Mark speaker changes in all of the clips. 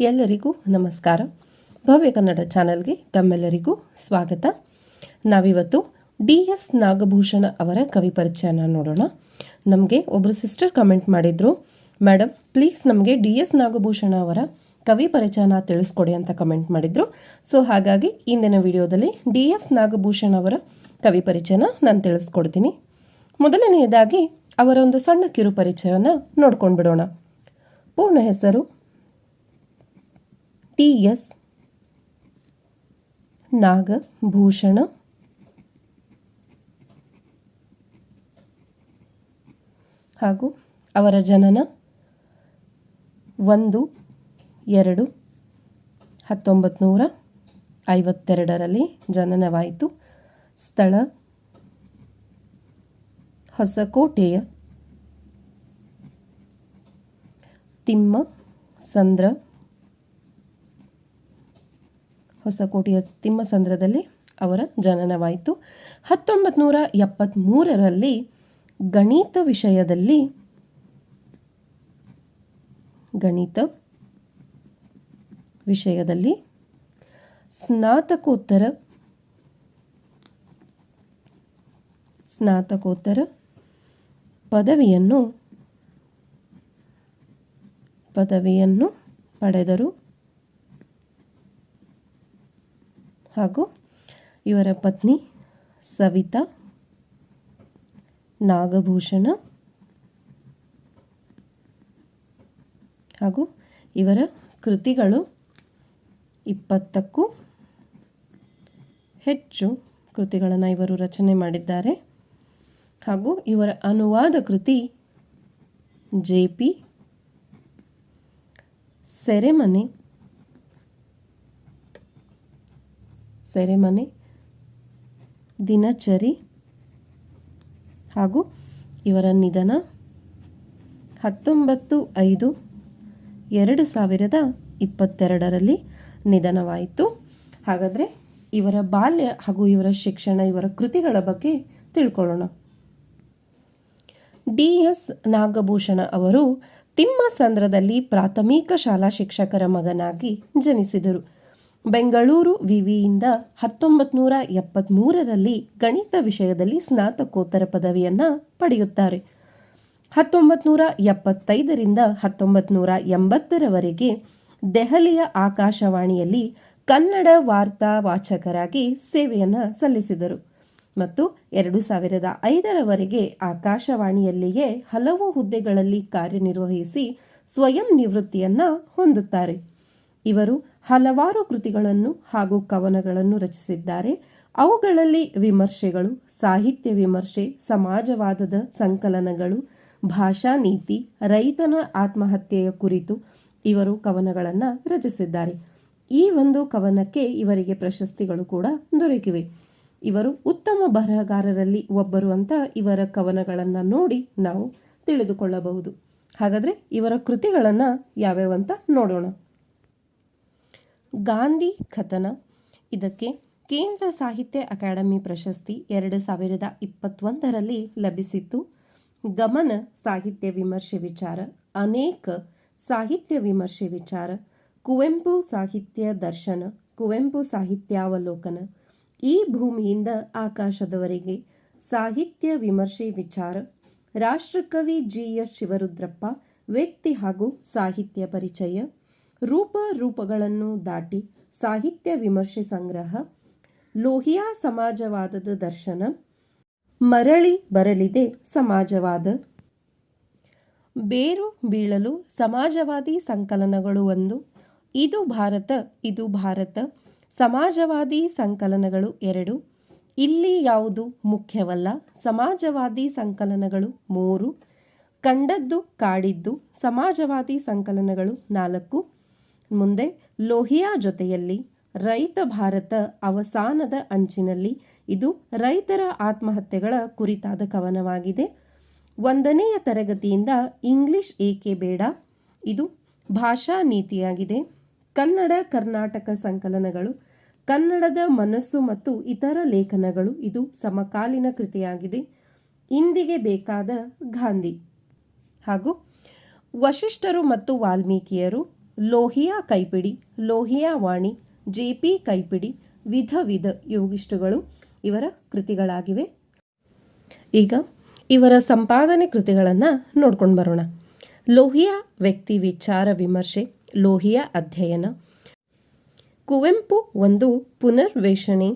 Speaker 1: ಎಲ್ಲರಿಗೂ ನಮಸ್ಕಾರ. ಭವ್ಯ ಕನ್ನಡ ಚಾನೆಲ್ಗೆ ತಮ್ಮೆಲ್ಲರಿಗೂ ಸ್ವಾಗತ. ನಾವಿವತ್ತು ಡಿ ಎಸ್ ನಾಗಭೂಷಣ ಅವರ ಕವಿ ಪರಿಚಯನ ನೋಡೋಣ. ನಮಗೆ ಒಬ್ಬರು ಸಿಸ್ಟರ್ ಕಮೆಂಟ್ ಮಾಡಿದರು ಮೇಡಮ್ ಪ್ಲೀಸ್ ನಮಗೆ ಡಿ ಎಸ್ ನಾಗಭೂಷಣ ಅವರ ಕವಿ ಪರಿಚಯನ ತಿಳಿಸ್ಕೊಡಿ ಅಂತ ಕಮೆಂಟ್ ಮಾಡಿದರು. ಸೊ, ಹಾಗಾಗಿ ಇಂದಿನ ವಿಡಿಯೋದಲ್ಲಿ ಡಿ ಎಸ್ ನಾಗಭೂಷಣ ಅವರ ಕವಿ ಪರಿಚಯನ ನಾನು ತಿಳಿಸ್ಕೊಡ್ತೀನಿ. ಮೊದಲನೆಯದಾಗಿ ಅವರ ಒಂದು ಸಣ್ಣ ಕಿರು ಪರಿಚಯವನ್ನು ನೋಡ್ಕೊಂಡು ಬಿಡೋಣ ಪೂರ್ಣ ಹೆಸರು ಟಿ ಎಸ್ ನಾಗಭೂಷಣ. ಹಾಗೂ ಅವರ ಜನನ ಒಂದು ಎರಡು ಹತ್ತೊಂಬತ್ತು ನೂರ ಐವತ್ತೆರಡರಲ್ಲಿ ಜನನವಾಯಿತು. ಸ್ಥಳ ಹೊಸಕೋಟೆಯ ತಿಮ್ಮ ಸಂದ್ರ ಹೊಸಕೋಟೆಯ ತಿಮ್ಮಸಂದ್ರದಲ್ಲಿ ಅವರ ಜನನವಾಯಿತು. ಹತ್ತೊಂಬತ್ತು ನೂರ ಎಪ್ಪತ್ತ್ಮೂರರಲ್ಲಿ ಗಣಿತ ವಿಷಯದಲ್ಲಿ ಗಣಿತ ವಿಷಯದಲ್ಲಿ ಸ್ನಾತಕೋತ್ತರ ಸ್ನಾತಕೋತ್ತರ ಪದವಿಯನ್ನು ಪದವಿಯನ್ನು ಪಡೆದರು. ಹಾಗೂ ಇವರ ಪತ್ನಿ ಸವಿತಾ, ನಾಗಭೂಷಣ ಹಾಗೂ ಇವರ ಕೃತಿಗಳು ಇಪ್ಪತ್ತಕ್ಕೂ ಹೆಚ್ಚು ಕೃತಿಗಳನ್ನು ಇವರು ರಚನೆ ಮಾಡಿದ್ದಾರೆ. ಹಾಗೂ ಇವರ ಅನುವಾದ ಕೃತಿ ಜೆ ಪಿ ಸೆರೆಮನೆ ಸೆರೆಮನೆ, ದಿನಚರಿ ಹಾಗೂ ಇವರ ನಿಧನ ಹತ್ತೊಂಬತ್ತು ಐದು ಎರಡು ಸಾವಿರದ ಇಪ್ಪತ್ತೆರಡರಲ್ಲಿ ನಿಧನವಾಯಿತು. ಹಾಗಾದರೆ ಇವರ ಬಾಲ್ಯ ಹಾಗೂ ಇವರ ಶಿಕ್ಷಣ, ಇವರ ಕೃತಿಗಳ ಬಗ್ಗೆ ತಿಳ್ಕೊಳ್ಳೋಣ. ಡಿ. ಎಸ್. ನಾಗಭೂಷಣ ಅವರು ತಿಮ್ಮಸಂದ್ರದಲ್ಲಿ ಪ್ರಾಥಮಿಕ ಶಾಲಾ ಶಿಕ್ಷಕರ ಮಗನಾಗಿ ಜನಿಸಿದರು. ಬೆಂಗಳೂರು ವಿವಿಯಿಂದ ಹತ್ತೊಂಬತ್ತು ನೂರ ಎಪ್ಪತ್ತ್ಮೂರರಲ್ಲಿ ಗಣಿತ ವಿಷಯದಲ್ಲಿ ಸ್ನಾತಕೋತ್ತರ ಪದವಿಯನ್ನು ಪಡೆಯುತ್ತಾರೆ. ಹತ್ತೊಂಬತ್ತು ನೂರ ಎಪ್ಪತ್ತೈದರಿಂದ ಹತ್ತೊಂಬತ್ತು ನೂರ ಎಂಬತ್ತರವರೆಗೆ ದೆಹಲಿಯ ಆಕಾಶವಾಣಿಯಲ್ಲಿ ಕನ್ನಡ ವಾರ್ತಾ ವಾಚಕರಾಗಿ ಸೇವೆಯನ್ನು ಸಲ್ಲಿಸಿದರು. ಮತ್ತು ಎರಡು ಸಾವಿರದ ಐದರವರೆಗೆ ಆಕಾಶವಾಣಿಯಲ್ಲಿಯೇ ಹಲವು ಹುದ್ದೆಗಳಲ್ಲಿ ಕಾರ್ಯನಿರ್ವಹಿಸಿ ಸ್ವಯಂ ನಿವೃತ್ತಿಯನ್ನು ಹೊಂದುತ್ತಾರೆ. ಇವರು ಹಲವಾರು ಕೃತಿಗಳನ್ನು ಹಾಗೂ ಕವನಗಳನ್ನು ರಚಿಸಿದ್ದಾರೆ. ಅವುಗಳಲ್ಲಿ ವಿಮರ್ಶೆಗಳು, ಸಾಹಿತ್ಯ ವಿಮರ್ಶೆ, ಸಮಾಜವಾದದ ಸಂಕಲನಗಳು, ಭಾಷಾ ನೀತಿ, ರೈತನ ಆತ್ಮಹತ್ಯೆಯ ಕುರಿತು ಇವರು ಕವನಗಳನ್ನು ರಚಿಸಿದ್ದಾರೆ. ಈ ಒಂದು ಕವನಕ್ಕೆ ಇವರಿಗೆ ಪ್ರಶಸ್ತಿಗಳು ಕೂಡ ದೊರಕಿವೆ. ಇವರು ಉತ್ತಮ ಬರಹಗಾರರಲ್ಲಿ ಒಬ್ಬರು ಅಂತ ಇವರ ಕವನಗಳನ್ನು ನೋಡಿ ನಾವು ತಿಳಿದುಕೊಳ್ಳಬಹುದು. ಹಾಗಾದರೆ ಇವರ ಕೃತಿಗಳನ್ನು ಯಾವ್ಯಾವಂತ ನೋಡೋಣ. ಗಾಂಧಿ ಕಥನ. ಇದಕ್ಕೆ ಕೇಂದ್ರ ಸಾಹಿತ್ಯ ಅಕಾಡೆಮಿ ಪ್ರಶಸ್ತಿ ಎರಡು ಸಾವಿರದ ಇಪ್ಪತ್ತೊಂದರಲ್ಲಿ ಲಭಿಸಿತ್ತು. ಗಮನ, ಸಾಹಿತ್ಯ ವಿಮರ್ಶೆ ವಿಚಾರ, ಅನೇಕ ಸಾಹಿತ್ಯ ವಿಮರ್ಶೆ ವಿಚಾರ, ಕುವೆಂಪು ಸಾಹಿತ್ಯ ದರ್ಶನ, ಕುವೆಂಪು ಸಾಹಿತ್ಯಾವಲೋಕನ. ಈ ಭೂಮಿಯಿಂದ ಆಕಾಶದವರೆಗೆ ಸಾಹಿತ್ಯ ವಿಮರ್ಶೆ ವಿಚಾರ, ರಾಷ್ಟ್ರಕವಿ ಜಿ ಎಸ್ ಶಿವರುದ್ರಪ್ಪ, ವ್ಯಕ್ತಿ ಹಾಗೂ ಸಾಹಿತ್ಯ ಪರಿಚಯ ರೂಪ ರೂಪಗಳನ್ನು ದಾಟಿ ಸಾಹಿತ್ಯ ವಿಮರ್ಶೆ ಸಂಗ್ರಹ, ಲೋಹಿಯಾ ಸಮಾಜವಾದದ ದರ್ಶನ, ಮರಳಿ ಬರಲಿದೆ ಸಮಾಜವಾದ. ಬೇರು ಬೀಳಲು ಸಮಾಜವಾದಿ ಸಂಕಲನಗಳು ಒಂದು. ಇದು ಭಾರತ ಇದು ಭಾರತ. ಸಮಾಜವಾದಿ ಸಂಕಲನಗಳು ಎರಡು. ಇಲ್ಲಿ ಯಾವುದು ಮುಖ್ಯವಲ್ಲ, ಸಮಾಜವಾದಿ ಸಂಕಲನಗಳು ಮೂರು. ಕಂಡದ್ದು, ಕಾಡಿದ್ದು, ಸಮಾಜವಾದಿ ಸಂಕಲನಗಳು ನಾಲ್ಕು. ಮುಂದೆ ಲೋಹಿಯಾ ಜೊತೆಯಲ್ಲಿ ರೈತ ಭಾರತ ಅವಸಾನದ ಅಂಚಿನಲ್ಲಿ ಇದು ರೈತರ ಆತ್ಮಹತ್ಯೆಗಳ ಕುರಿತಾದ ಕವನವಾಗಿದೆ. ಒಂದನೆಯ ತರಗತಿಯಿಂದ ಇಂಗ್ಲಿಷ್ ಏಕೆ ಬೇಡ? ಇದು ಭಾಷಾ ನೀತಿಯಾಗಿದೆ. ಕನ್ನಡ, ಕರ್ನಾಟಕ ಸಂಕಲನಗಳು, ಕನ್ನಡದ ಮನಸ್ಸು ಮತ್ತು ಇತರ ಲೇಖನಗಳು ಇದು ಸಮಕಾಲೀನ ಕೃತಿಯಾಗಿದೆ. ಇಂದಿಗೆ ಬೇಕಾದ ಗಾಂಧಿ ಹಾಗೂ ವಶಿಷ್ಠರು ಮತ್ತು ವಾಲ್ಮೀಕಿಯರು ಲೋಹಿಯಾ ಕೈಪಿಡಿ, ಲೋಹಿಯಾ ವಾಣಿ, ಜೆ ಪಿ ಕೈಪಿಡಿ, ವಿಧ ವಿಧ ಯೋಗಿಷ್ಟುಗಳು ಇವರ ಕೃತಿಗಳಾಗಿವೆ. ಈಗ ಇವರ ಸಂಪಾದನೆ ಕೃತಿಗಳನ್ನು ನೋಡ್ಕೊಂಡು ಬರೋಣ. ಲೋಹಿಯಾ ವ್ಯಕ್ತಿ ವಿಚಾರ ವಿಮರ್ಶೆ, ಲೋಹಿಯಾ ಅಧ್ಯಯನ. ಕುವೆಂಪು ಒಂದು ಪುನರ್ವೇಷಣೆ,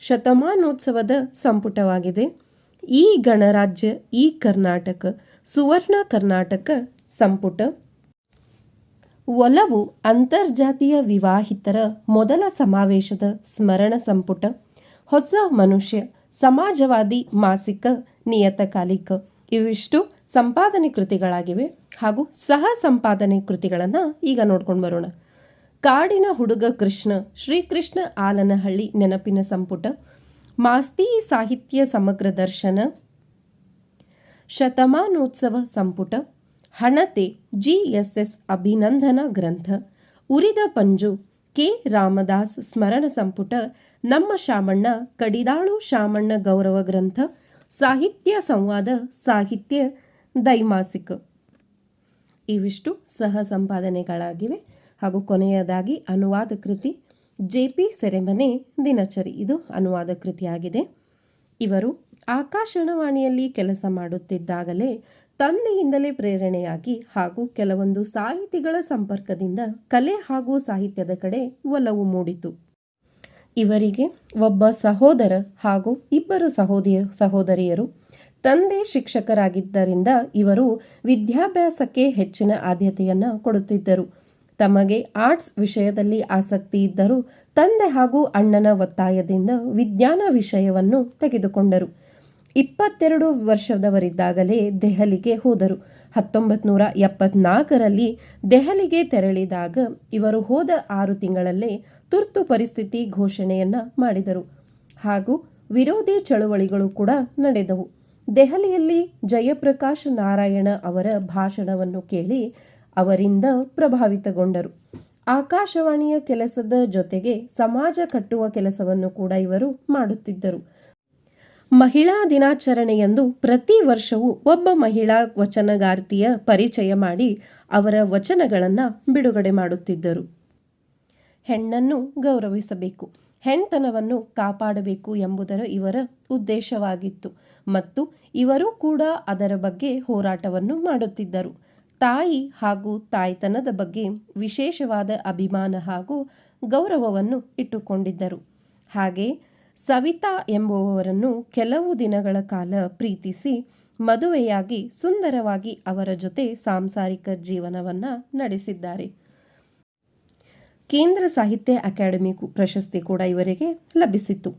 Speaker 1: ಶತಮಾನೋತ್ಸವದ ಸಂಪುಟವಾಗಿದೆ. ಈ ಗಣರಾಜ್ಯ, ಈ ಕರ್ನಾಟಕ, ಸುವರ್ಣ ಕರ್ನಾಟಕ ಸಂಪುಟ. ಒಲವು ಅಂತರ್ಜಾತಿಯ ವಿವಾಹಿತರ ಮೊದಲ ಸಮಾವೇಶದ ಸ್ಮರಣ ಸಂಪುಟ, ಹೊಸ ಮನುಷ್ಯ, ಸಮಾಜವಾದಿ, ಮಾಸಿಕ, ನಿಯತಕಾಲಿಕ ಇವಿಷ್ಟು ಸಂಪಾದನೆ ಕೃತಿಗಳಾಗಿವೆ ಹಾಗೂ ಸಹ ಸಂಪಾದನೆ ಕೃತಿಗಳನ್ನು ಈಗ ನೋಡ್ಕೊಂಡು ಬರೋಣ. ಕಾಡಿನ ಹುಡುಗ ಕೃಷ್ಣ, ಶ್ರೀಕೃಷ್ಣ ಆಲನಹಳ್ಳಿ ನೆನಪಿನ ಸಂಪುಟ, ಮಾಸ್ತಿ ಸಾಹಿತ್ಯ ಸಮಗ್ರ ದರ್ಶನ, ಶತಮಾನೋತ್ಸವ ಸಂಪುಟ ಹಣತೆ ಜಿಎಸ್ಎಸ್ ಅಭಿನಂದನ ಗ್ರಂಥ. ಉರಿದ ಪಂಜು ಕೆ. ರಾಮದಾಸ್ ಸ್ಮರಣ ಸಂಪುಟ. ನಮ್ಮ ಶಾಮಣ್ಣ, ಕಡಿದಾಳು ಶಾಮಣ್ಣ ಗೌರವ ಗ್ರಂಥ. ಸಾಹಿತ್ಯ ಸಂವಾದ, ಸಾಹಿತ್ಯ ದೈಮಾಸಿಕ ಇವಿಷ್ಟು ಸಹ ಸಂಪಾದನೆಗಳಾಗಿವೆ. ಹಾಗೂ ಕೊನೆಯದಾಗಿ ಅನುವಾದ ಕೃತಿ ಜೆ ಪಿ ಸೆರೆಮನೆ ದಿನಚರಿ. ಇದು ಅನುವಾದ ಕೃತಿಯಾಗಿದೆ. ಇವರು ಆಕಾಶವಾಣಿಯಲ್ಲಿ ಕೆಲಸ ಮಾಡುತ್ತಿದ್ದಾಗಲೇ ತಂದೆಯಿಂದಲೇ ಪ್ರೇರಣೆಯಾಗಿ ಹಾಗೂ ಕೆಲವೊಂದು ಸಾಹಿತಿಗಳ ಸಂಪರ್ಕದಿಂದ ಕಲೆ ಹಾಗೂ ಸಾಹಿತ್ಯದ ಕಡೆ ಒಲವು ಮೂಡಿತು. ಇವರಿಗೆ ಒಬ್ಬ ಸಹೋದರ ಹಾಗೂ ಇಬ್ಬರು ಸಹೋದಿಯ ಸಹೋದರಿಯರು, ತಂದೆ ಶಿಕ್ಷಕರಾಗಿದ್ದರಿಂದ ಇವರು ವಿದ್ಯಾಭ್ಯಾಸಕ್ಕೆ ಹೆಚ್ಚಿನ ಆದ್ಯತೆಯನ್ನು ಕೊಡುತ್ತಿದ್ದರು. ತಮಗೆ ಆರ್ಟ್ಸ್ ವಿಷಯದಲ್ಲಿ ಆಸಕ್ತಿ ಇದ್ದರೂ ತಂದೆ ಹಾಗೂ ಅಣ್ಣನ ಒತ್ತಾಯದಿಂದ ವಿಜ್ಞಾನ ವಿಷಯವನ್ನು ತೆಗೆದುಕೊಂಡರು. ಇಪ್ಪತ್ತೆರಡು ವರ್ಷದವರಿದ್ದಾಗಲೇ ದೆಹಲಿಗೆ ಹೋದರು. ಹತ್ತೊಂಬತ್ತು ನೂರ ಎಪ್ಪತ್ನಾಲ್ಕರಲ್ಲಿ ದೆಹಲಿಗೆ ತೆರಳಿದಾಗ ಇವರು ಹೋದ ಆರು ತಿಂಗಳಲ್ಲೇ ತುರ್ತು ಪರಿಸ್ಥಿತಿ ಘೋಷಣೆಯನ್ನ ಮಾಡಿದರು. ಹಾಗೂ ವಿರೋಧಿ ಚಳುವಳಿಗಳು ಕೂಡ ನಡೆದವು. ದೆಹಲಿಯಲ್ಲಿ ಜಯಪ್ರಕಾಶ್ ನಾರಾಯಣ ಅವರ ಭಾಷಣವನ್ನು ಕೇಳಿ ಅವರಿಂದ ಪ್ರಭಾವಿತಗೊಂಡರು. ಆಕಾಶವಾಣಿಯ ಕೆಲಸದ ಜೊತೆಗೆ ಸಮಾಜ ಕಟ್ಟುವ ಕೆಲಸವನ್ನು ಕೂಡ ಇವರು ಮಾಡುತ್ತಿದ್ದರು. ಮಹಿಳಾ ದಿನಾಚರಣೆಯಂದು ಪ್ರತಿ ವರ್ಷವೂ ಒಬ್ಬ ಮಹಿಳಾ ವಚನಗಾರ್ತಿಯ ಪರಿಚಯ ಮಾಡಿ ಅವರ ವಚನಗಳನ್ನು ಬಿಡುಗಡೆ ಮಾಡುತ್ತಿದ್ದರು. ಹೆಣ್ಣನ್ನು ಗೌರವಿಸಬೇಕು ಹೆಣ್ತನವನ್ನು ಕಾಪಾಡಬೇಕು ಎಂಬುದರ ಇವರ ಉದ್ದೇಶವಾಗಿತ್ತು ಮತ್ತು ಇವರು ಕೂಡ ಅದರ ಬಗ್ಗೆ ಹೋರಾಟವನ್ನು ಮಾಡುತ್ತಿದ್ದರು. ತಾಯಿ ಹಾಗೂ ತಾಯ್ತನದ ಬಗ್ಗೆ ವಿಶೇಷವಾದ ಅಭಿಮಾನ ಹಾಗೂ ಗೌರವವನ್ನು ಇಟ್ಟುಕೊಂಡಿದ್ದರು. ಹಾಗೆ ಸವಿತಾ ಎಂಬುವವರನ್ನು ಕೆಲವು ದಿನಗಳ ಕಾಲ ಪ್ರೀತಿಸಿ ಮದುವೆಯಾಗಿ ಸುಂದರವಾಗಿ ಅವರ ಜೊತೆ ಸಾಂಸಾರಿಕ ಜೀವನವನ್ನು ನಡೆಸಿದ್ದಾರೆ. ಕೇಂದ್ರ ಸಾಹಿತ್ಯ ಅಕಾಡೆಮಿ ಪ್ರಶಸ್ತಿ ಕೂಡ ಇವರಿಗೆ ಲಭಿಸಿತು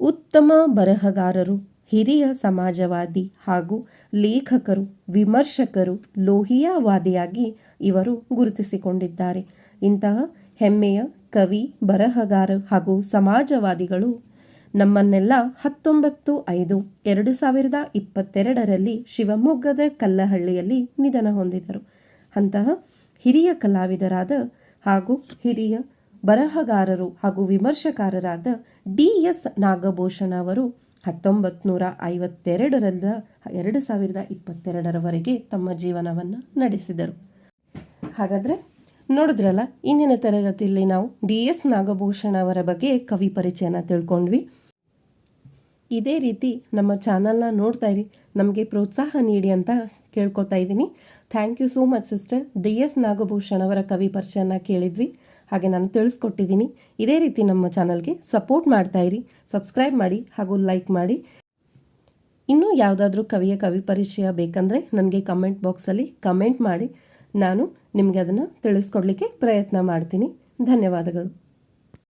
Speaker 1: ಉತ್ತಮ ಬರಹಗಾರರು, ಹಿರಿಯ ಸಮಾಜವಾದಿ ಹಾಗೂ ಲೇಖಕರು, ವಿಮರ್ಶಕರು, ಲೋಹಿಯಾವಾದಿಯಾಗಿ ಇವರು ಗುರುತಿಸಿಕೊಂಡಿದ್ದಾರೆ. ಇಂತಹ ಹೆಮ್ಮೆಯ ಕವಿ, ಬರಹಗಾರ ಹಾಗೂ ಸಮಾಜವಾದಿಗಳು ನಮ್ಮನ್ನೆಲ್ಲ ಹತ್ತೊಂಬತ್ತು ಐದು ಎರಡು ಸಾವಿರದ ಇಪ್ಪತ್ತೆರಡರಲ್ಲಿ ಶಿವಮೊಗ್ಗದ ಕಲ್ಲಹಳ್ಳಿಯಲ್ಲಿ ನಿಧನ ಹೊಂದಿದರು. ಅಂತಹ ಹಿರಿಯ ಕಲಾವಿದರಾದ ಹಾಗೂ ಹಿರಿಯ ಬರಹಗಾರರು ಹಾಗೂ ವಿಮರ್ಶಕಾರರಾದ ಡಿ ಎಸ್ ನಾಗಭೂಷಣ ಅವರು ಹತ್ತೊಂಬತ್ತು ನೂರ ಐವತ್ತೆರಡರಿಂದ ಎರಡು ಸಾವಿರದ ಇಪ್ಪತ್ತೆರಡರವರೆಗೆ ತಮ್ಮ ಜೀವನವನ್ನು ನಡೆಸಿದರು. ಹಾಗಾದರೆ ನೋಡಿದ್ರಲ್ಲ, ಇಂದಿನ ತರಗತಿಯಲ್ಲಿ ನಾವು ಡಿ ಎಸ್ ನಾಗಭೂಷಣ ಅವರ ಬಗ್ಗೆ ಕವಿ ಪರಿಚಯನ ತಿಳ್ಕೊಂಡ್ವಿ. ಇದೇ ರೀತಿ ನಮ್ಮ ಚಾನಲ್ನ ನೋಡ್ತಾ ಇರಿ, ನಮಗೆ ಪ್ರೋತ್ಸಾಹ ನೀಡಿ ಅಂತ ಕೇಳ್ಕೊತಾ ಇದ್ದೀನಿ. Thank you so much sister. D S Nagabhushan ಅವರ ಕವಿ ಪರಿಚಯನ ಕೇಳಿದ್ವಿ, ಹಾಗೆ ನಾನು ತಿಳಿಸ್ಕೊಟ್ಟಿದ್ದೀನಿ. ಇದೇ ರೀತಿ ನಮ್ಮ ಚಾನಲ್ಗೆ ಸಪೋರ್ಟ್ ಮಾಡ್ತಾ ಇರಿ, ಸಬ್ಸ್ಕ್ರೈಬ್ ಮಾಡಿ ಹಾಗೂ ಲೈಕ್ ಮಾಡಿ. ಇನ್ನೂ ಯಾವುದಾದ್ರೂ ಕವಿಯ ಕವಿ ಪರಿಚಯ ಬೇಕಂದರೆ ನನಗೆ ಕಮೆಂಟ್ ಬಾಕ್ಸಲ್ಲಿ ಕಮೆಂಟ್ ಮಾಡಿ. ನಾನು ನಿಮಗೆ ಅದನ್ನು ತಿಳಿಸ್ಕೊಡ್ಲಿಕ್ಕೆ ಪ್ರಯತ್ನ ಮಾಡ್ತೀನಿ. ಧನ್ಯವಾದಗಳು.